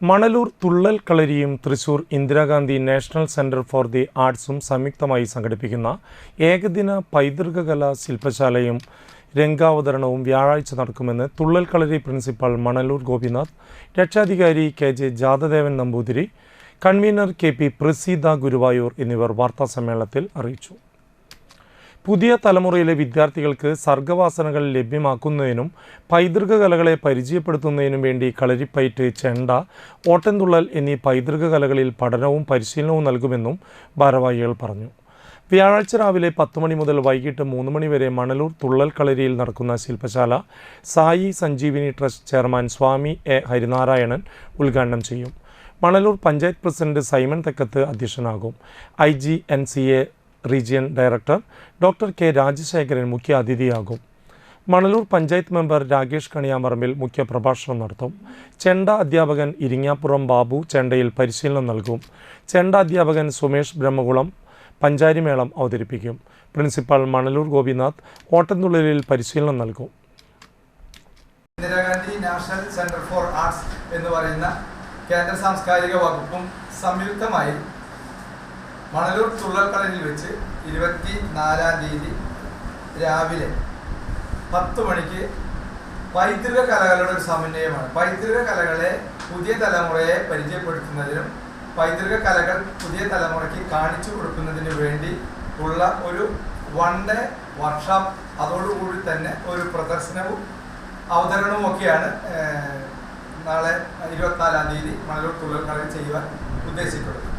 Manalur Thullal കളരിയും Thrissur Indira Gandhi national centre for the ആർട്സും സംയുക്തമായി സംഘടിപ്പിക്കുന്ന ഏകദിന പൈതൃക കലാ ശില്പശാലയും രംഗാവതരണവും വ്യാഴാഴ്ച നടക്കുമെന്ന് തുള്ളൽ കളരി പ്രിൻസിപ്പൽ മണലൂർ ഗോപിനാഥ് രക്ഷാധികാരി K J Jathadevan Namboothiri convener K P Praseetha Guruvayur എന്നിവർ വാർത്താസമ്മേളനത്തിൽ അറിയിച്ചു. പുതിയ തലമുറയിലെ വിദ്യാർത്ഥികൾക്ക് സർഗവാസനകൾ ലഭ്യമാക്കുന്നതിനും പൈതൃക കലകളെ പരിചയപ്പെടുത്തുന്നതിനും വേണ്ടി കളരിപ്പയറ്റ് ചെണ്ട ഓട്ടൻതുള്ളൽ എന്നീ പൈതൃക കലകളിൽ പഠനവും പരിശീലനവും നൽകുമെന്നും ഭാരവാഹികൾ പറഞ്ഞു. വ്യാഴാഴ്ച രാവിലെ പത്ത് മണി മുതൽ വൈകിട്ട് മൂന്ന് മണി വരെ മണലൂർ തുള്ളൽ കളരിയിൽ നടക്കുന്ന ശില്പശാല Sai Sanjeevini trust chairman Swami A Harinarayanan ഉദ്ഘാടനം ചെയ്യും. Manalur panchayat president Simon Thekkath അധ്യക്ഷനാകും. I G N C A region director doctor K Rajasekharan മുഖ്യ അതിഥിയാകും മണലൂർ പഞ്ചായത്ത് മെമ്പർ രാകേഷ് കണിയാമറമ്പിൽ മുഖ്യ പ്രഭാഷണം നടത്തും. ചെണ്ട അധ്യാപകൻ ഇരിങ്ങാപ്പുറം ബാബു ചെണ്ടയിൽ പരിശീലനം നൽകും. ചെണ്ട അധ്യാപകൻ സുമേഷ് ബ്രഹ്മകുളം പഞ്ചാരിമേളം അവതരിപ്പിക്കും. പ്രിൻസിപ്പൽ മണലൂർ ഗോപിനാഥ് ഓട്ടംതുള്ളലിൽ പരിശീലനം നൽകും. Indira Gandhi national centre for arts എന്ന് പറയുന്ന കേന്ദ്ര സാംസ്കാരിക വകുപ്പും സംയുക്തമായി മണലൂർ തുള്ളൽക്കളരിൽ വെച്ച് ഇരുപത്തി നാലാം തീയതി രാവിലെ പത്ത് മണിക്ക് പൈതൃക കലകളുടെ ഒരു സമന്വയമാണ്. പൈതൃക കലകളെ പുതിയ തലമുറയെ പരിചയപ്പെടുത്തുന്നതിനും പൈതൃക കലകൾ പുതിയ തലമുറയ്ക്ക് കാണിച്ചു കൊടുക്കുന്നതിന് വേണ്ടി ഉള്ള ഒരു വൺ ഡേ വർക്ക്ഷോപ്പ് അതോടുകൂടി തന്നെ ഒരു പ്രദർശനവും അവതരണവും ഒക്കെയാണ് നാളെ ഇരുപത്തിനാലാം തീയതി മണലൂർ തുള്ളൽക്കളയിൽ ചെയ്യുവാൻ ഉദ്ദേശിക്കുന്നത്